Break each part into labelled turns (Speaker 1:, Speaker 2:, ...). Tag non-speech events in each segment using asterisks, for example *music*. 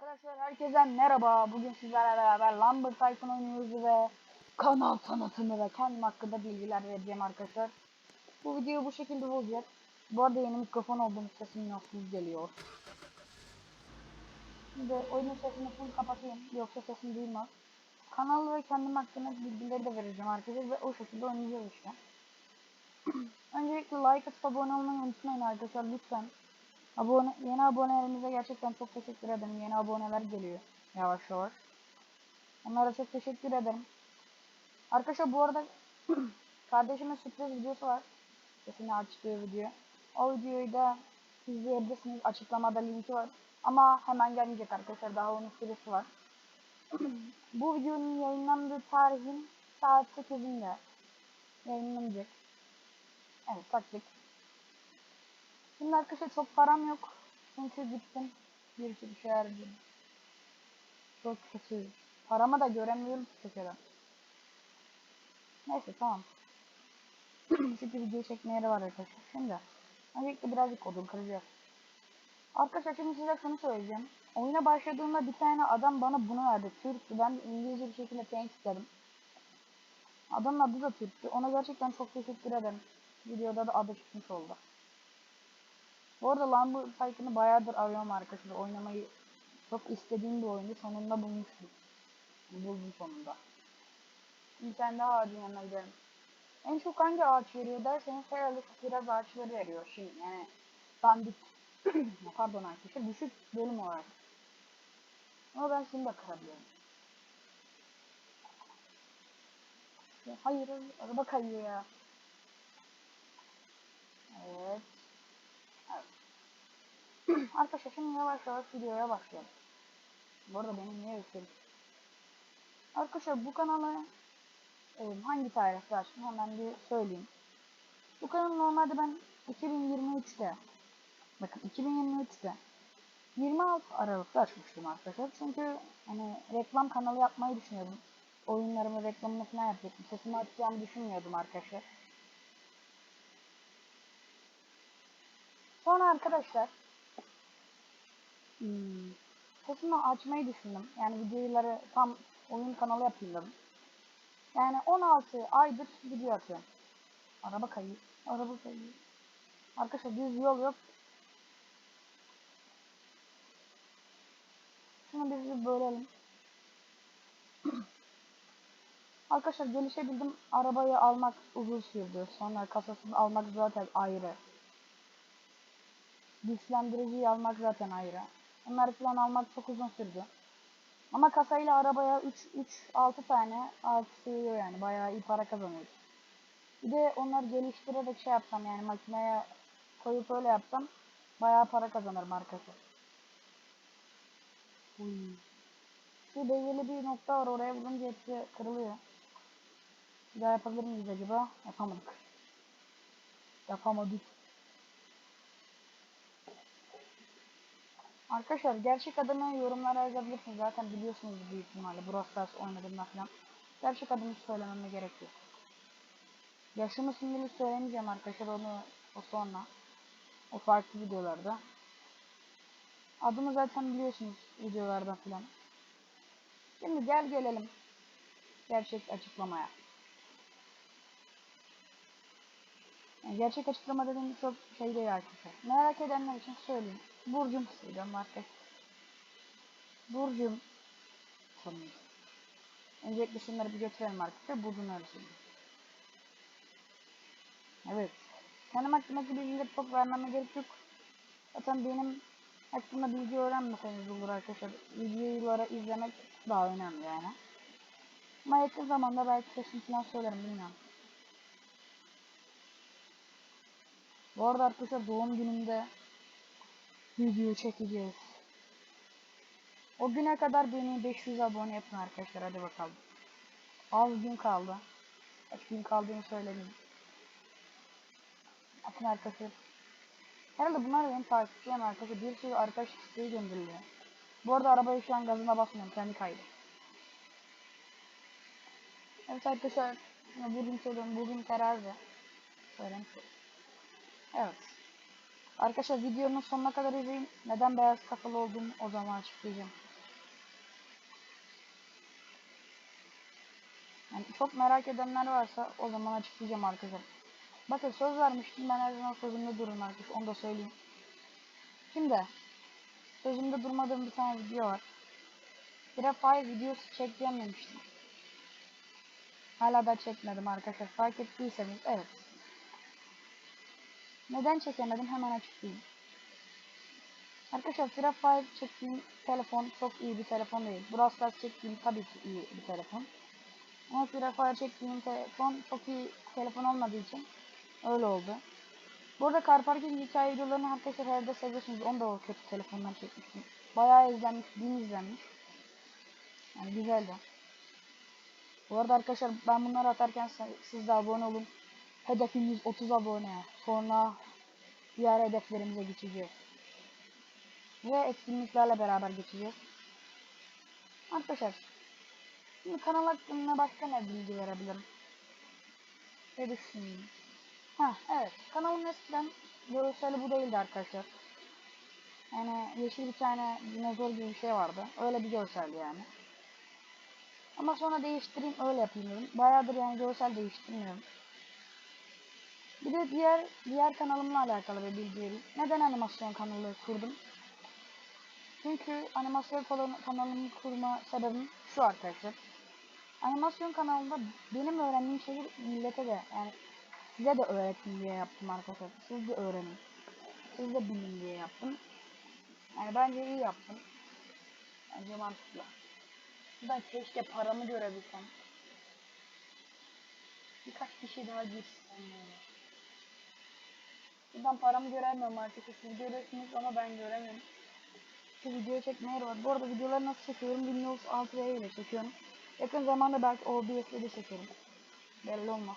Speaker 1: Arkadaşlar herkese merhaba. Bugün sizlerle beraber Lambert Tycoon oynuyoruz ve kanal tanıtımı ve kendim hakkında bilgiler vereceğim arkadaşlar. Bu videoyu bu şekilde olacak. Bu arada yeni mikrofon olduğum sesim nasıl geliyor. Şimdi oyunun sesini full kapatayım yoksa sesim duymaz. Kanal ve kendim hakkında bilgileri de vereceğim arkadaşlar ve o şekilde oynayacağız işte. *clears throat* Öncelikle like atıp abone olmayı unutmayın arkadaşlar lütfen. Abone, yeni abonelerimize gerçekten çok teşekkür ederim. Yeni aboneler geliyor yavaş yavaş. Onlara çok teşekkür ederim. Arkadaşlar bu arada *clears throat* kardeşimin sürpriz videosu var. Sesini açtığı video. O videoyu da izleyebilirsiniz. Açıklamada linki var. Ama hemen gelmeyecek arkadaşlar. Daha onun süresi var. *clears throat* bu videonun yayınlandığı tarihin saat 8'inde yayınlanacak. Evet taktik. Şimdi arkadaşlar çok param yok. Çünkü gittim. Bir sürü şey harcadım. Çok kötü. Paramı da göremiyorum ki köşeden. Neyse tamam. *clears throat* Çünkü video çekmeye de var arkadaşlar. Şimdi. Öncelikle birazcık odun kıracağız. Arkadaşlar şimdi size şunu söyleyeceğim. Oyuna başladığımda bir tane adam bana bunu verdi. Türk'tü. Ben İngilizce bir şekilde thanks dedim. Adamın adı da Türk'tü. Ona gerçekten çok teşekkür ederim. Videoda da adı çıkmış oldu. Bu arada Lambert Tycoon'u bayağıdır arıyorum arkadaşlar. Oynamayı çok istediğim bir oyundu. Sonunda bulmuştum. Buldum sonunda. Bir tane daha ağacın yanına gidelim. En çok hangi ağaç veriyor derseniz herhalde biraz ağaçları veriyor. Şey yani dandik. *clears throat* Pardon arkadaşlar düşük bölüm olarak. Ama ben şunu da kırabiliyorum. Ya hayır araba kayıyor ya. Evet. Arkadaşlar yavaş yavaş videoya başlayalım. Bu arada benim niye öksürük? Arkadaşlar bu kanala e, hangi tarihte açtım hemen bir söyleyeyim. Bu kanalı normalde ben 2023'te bakın 2023'te 26 Aralık'ta açmıştım arkadaşlar. Çünkü hani reklam kanalı yapmayı düşünüyordum. Oyunlarımı reklamını falan yapacaktım. Sesimi açacağımı düşünmüyordum arkadaşlar. Sonra arkadaşlar hmm, açmayı düşündüm. Yani videoları tam oyun kanalı yapayım dedim. Yani 16 aydır video atıyorum. Araba kayıyor. Araba kayıyor. Arkadaşlar düz yol yok. Şunu bir bölelim. *clears throat* Arkadaşlar gelişebildim. Arabayı almak uzun sürdü. Sonra kasasını almak zaten ayrı. Güçlendiriciyi almak zaten ayrı. Onları falan almak çok uzun sürdü. Ama kasayla arabaya 3 3 6 tane artı sığıyor yani bayağı iyi para kazanıyoruz. Bir de onları geliştirerek şey yapsam yani makineye koyup öyle yapsam bayağı para kazanırım arkadaşlar. Uy. Şu belirli bir nokta var oraya vurunca hepsi kırılıyor. Bir daha yapabilir miyiz acaba? Yapamadık. Yapamadık. Arkadaşlar gerçek adını yorumlara yazabilirsiniz. Zaten biliyorsunuz büyük ihtimalle Brawl Stars oynadığımda falan. Gerçek adını söylememe gerek yok. Yaşımı şimdilik söylemeyeceğim arkadaşlar onu o sonra. O farklı videolarda. Adımı zaten biliyorsunuz videolarda falan. Şimdi gel gelelim gerçek açıklamaya. Yani gerçek açıklama dediğim çok şey değil arkadaşlar. Merak edenler için söyleyeyim. Burcum söylüyorum arkadaşlar. Burcum sanırım. Öncelikle şunları bir götürelim arkadaşlar. Burcum öyle. Evet. Kendim hakkındaki bilgileri çok vermeme gerek yok. Zaten benim hakkında bilgi öğrenmeseniz olur arkadaşlar. Videoları izlemek daha önemli yani. Ama yakın zamanda belki sesim falan söylerim bilmiyorum. Bu arada arkadaşlar doğum günümde video çekeceğiz. O güne kadar beni 500 abone yapın arkadaşlar hadi bakalım. Az gün kaldı. Kaç gün kaldığını söylemeyeyim. Bakın arkadaşlar. Herhalde bunlar benim takipçilerim arkadaşlar. Bir sürü arkadaş isteği gönderiliyor. Bu arada arabayı şu an gazına basmıyorum. Kendi kaydı. Evet arkadaşlar. Bugün söylüyorum. Bugün terazi. Söylemiş Evet. Arkadaşlar videonun sonuna kadar izleyin. Neden beyaz kafalı olduğumu o zaman açıklayacağım. Yani çok merak edenler varsa o zaman açıklayacağım arkadaşlar. Bakın söz vermiştim ben her zaman sözümde durun artık onu da söyleyeyim. Şimdi sözümde durmadığım bir tane video var. Bir fay videosu çekeceğim. Hala da çekmedim arkadaşlar fark ettiyseniz evet. Neden çekemedim hemen açıklayayım. Arkadaşlar Free Fire çektiğim telefon çok iyi bir telefon değil. Brawl Stars çektiğim tabii ki iyi bir telefon. Ama Free Fire çektiğim telefon çok iyi telefon olmadığı için öyle oldu. Bu arada Car Parking hikaye videolarını arkadaşlar herhalde seviyorsunuz. Onu da o kötü telefondan çekmiştim. Bayağı izlenmiş, bin izlenmiş. Yani güzeldi. Bu arada arkadaşlar ben bunları atarken siz de abone olun. Hedefimiz 30 abone. Sonra diğer hedeflerimize geçeceğiz. Ve etkinliklerle beraber geçeceğiz. Arkadaşlar şimdi kanal hakkında başka ne bilgi verebilirim? Ne düşüneyim? Ha evet kanalın eskiden görseli bu değildi arkadaşlar. Yani yeşil bir tane dinozor gibi bir şey vardı. Öyle bir görseldi yani. Ama sonra değiştireyim öyle yapayım dedim. Bayağıdır yani görsel değiştirmiyorum. Bir de diğer diğer kanalımla alakalı bir bilgi vereyim. Neden animasyon kanalı kurdum? Çünkü animasyon kanalımı kurma sebebim şu arkadaşlar. Animasyon kanalında benim öğrendiğim şeyi millete de yani size de öğretin diye yaptım arkadaşlar. Siz de öğrenin. Siz de bilin diye yaptım. Yani bence iyi yaptım. Bence mantıklı. Ben keşke paramı görebilsem. Birkaç kişi daha girsin yani. Buradan paramı göremiyorum artık. Siz görüyorsunuz ama ben göremiyorum. Şu video çekmeye var. Bu arada videoları nasıl çekiyorum? Windows 6 ile çekiyorum. Yakın zamanda belki OBS ile de çekerim. Belli olmaz.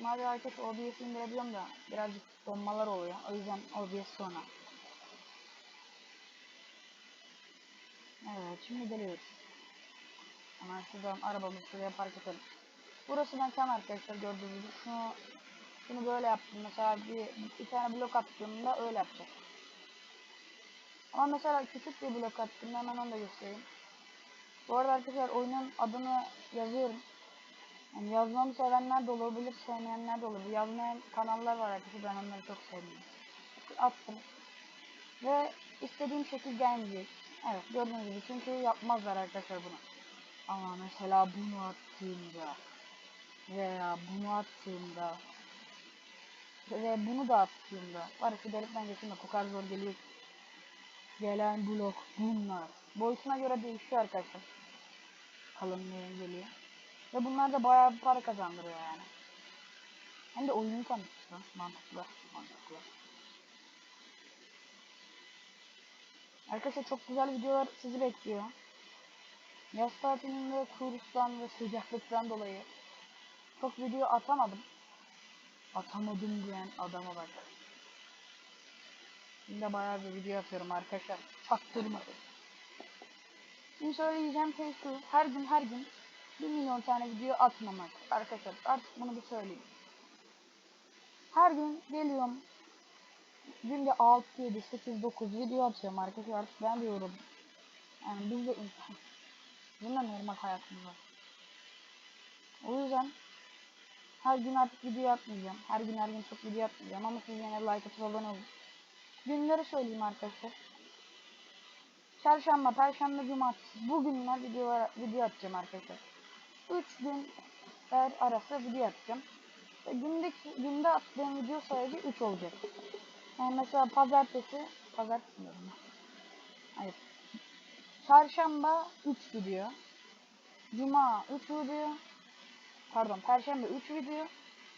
Speaker 1: Madem arkadaş OBS indirebiliyorum da birazcık donmalar oluyor. O yüzden OBS sonra. Evet şimdi geliyoruz. Hemen şuradan arabamızı şuraya park edelim. Burası mekan arkadaşlar gördüğünüz gibi. Şunu, şunu böyle yaptım. Mesela bir, bir tane blok attığımda öyle yapacağım. Ama mesela küçük bir blok attığımda hemen onu da göstereyim. Bu arada arkadaşlar oyunun adını yazıyorum. Yani yazmamı sevenler de olabilir, sevmeyenler de olabilir. Yazmayan kanallar var arkadaşlar ben onları çok sevmiyorum. Attım. Ve istediğim şekil gelmeyecek. Evet gördüğünüz gibi çünkü yapmazlar arkadaşlar bunu. Ama mesela bunu attığımda veya bunu attığımda ve bunu da attığımda var şu delikten geçtiğimde o kadar zor geliyor gelen blok bunlar. Boyutuna göre değişiyor arkadaşlar. Kalınlığı geliyor. Ve bunlar da bayağı bir para kazandırıyor yani. Hem de oyunu tanıtıyor mantıklı. Mantıklı. Arkadaşlar çok güzel videolar sizi bekliyor. Yaz tatilinde kuyruktan ve sıcaklıktan dolayı çok video atamadım. Atamadım diyen adama bak. Şimdi bayağı bir video atıyorum arkadaşlar. Çaktırmadım. Şimdi söyleyeceğim şey şu. Her gün her gün 1 milyon tane video atmamak. Arkadaşlar artık bunu bir söyleyeyim. Her gün geliyorum günde 6, 7, 8, 9 video atıyorum arkadaşlar. Ben diyorum. Yani biz de insan. De normal hayatımız. O yüzden her gün artık video atmayacağım. Her gün her gün çok video atmayacağım ama siz yine like atıp abone olun. Günleri söyleyeyim arkadaşlar. Çarşamba, Perşembe, Cumartesi. Bu günler video, video atacağım arkadaşlar. 3 gün arası video atacağım. Ve gündeki, günde attığım video sayısı 3 olacak. Yani mesela pazartesi, pazartesi diyorum. Hayır. Çarşamba 3 video. Cuma 3 video. Pardon, perşembe 3 video.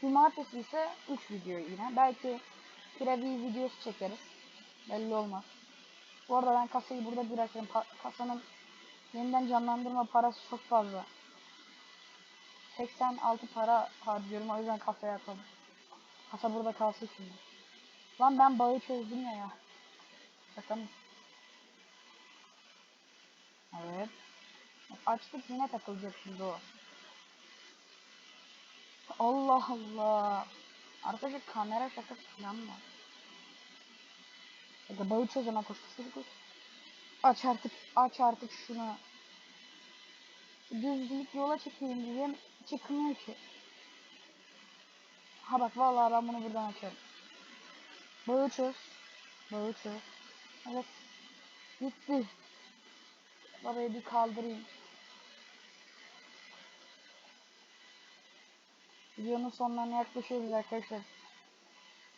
Speaker 1: Cumartesi ise 3 video yine. Belki preview videosu çekeriz. Belli olmaz. Bu arada ben kasayı burada bırakıyorum. Pa kasanın yeniden canlandırma parası çok fazla. 86 para harcıyorum o yüzden kasaya atalım. Kasa burada kalsın şimdi. Lan ben bağı çözdüm ya ya. Şaka mı? Evet. Açtık yine takılacak şimdi o. Allah Allah. Arkadaşlar kamera şakası falan mı? Ya bağı çözeme koştu. Aç artık, aç artık şunu. düzlük yola çekeyim diyeyim. Çıkmıyor ki. Ha bak vallahi ben bunu buradan açarım. Bağı çöz. Bağı çöz. Evet. Gitti. Orayı bir kaldırayım. Videonun sonlarına yaklaşıyoruz arkadaşlar.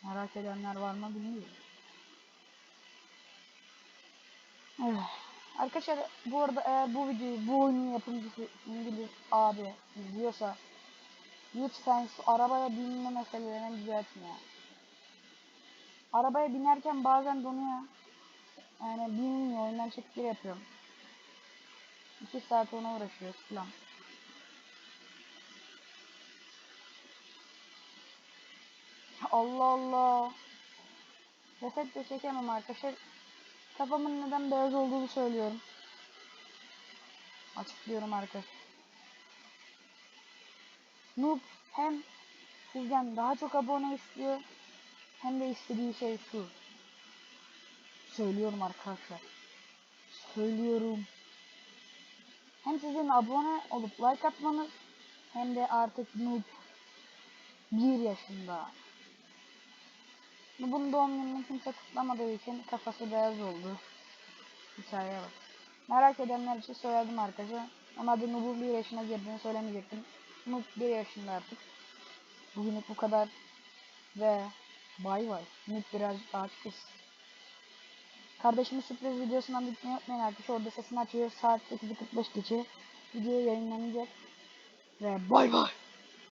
Speaker 1: Merak edenler var mı bilmiyorum. Arkadaşlar bu arada eğer bu videoyu bu oyunun yapımcısı İngiliz abi izliyorsa lütfen şu arabaya binme meselelerini düzeltme ya. Arabaya binerken bazen donuyor. Yani binmiyor oyundan çektir yapıyorum. 2 saat ona uğraşıyoruz falan. Allah Allah. Reset de çekemem arkadaşlar. Kafamın neden beyaz olduğunu söylüyorum. Açıklıyorum arkadaşlar. Noob hem sizden daha çok abone istiyor hem de istediği şey şu. Söylüyorum arkadaşlar. Söylüyorum. Hem sizin abone olup like atmanız hem de artık Noob 1 yaşında. Noob'un doğum gününü kimse kutlamadığı için kafası beyaz oldu. Hikayeye bak. Merak edenler için söyledim arkadaşlar. Ama adı Noob'un 1 yaşına girdiğini söylemeyecektim. Noob 1 yaşında artık. Bugünlük bu kadar. Ve bay bay. Noob birazcık çıkız. Kardeşimin sürpriz videosundan gitmeyi unutmayın arkadaşlar. Orada sesini açıyor. Saat 8.45 geçe video yayınlanacak. Ve bay bay.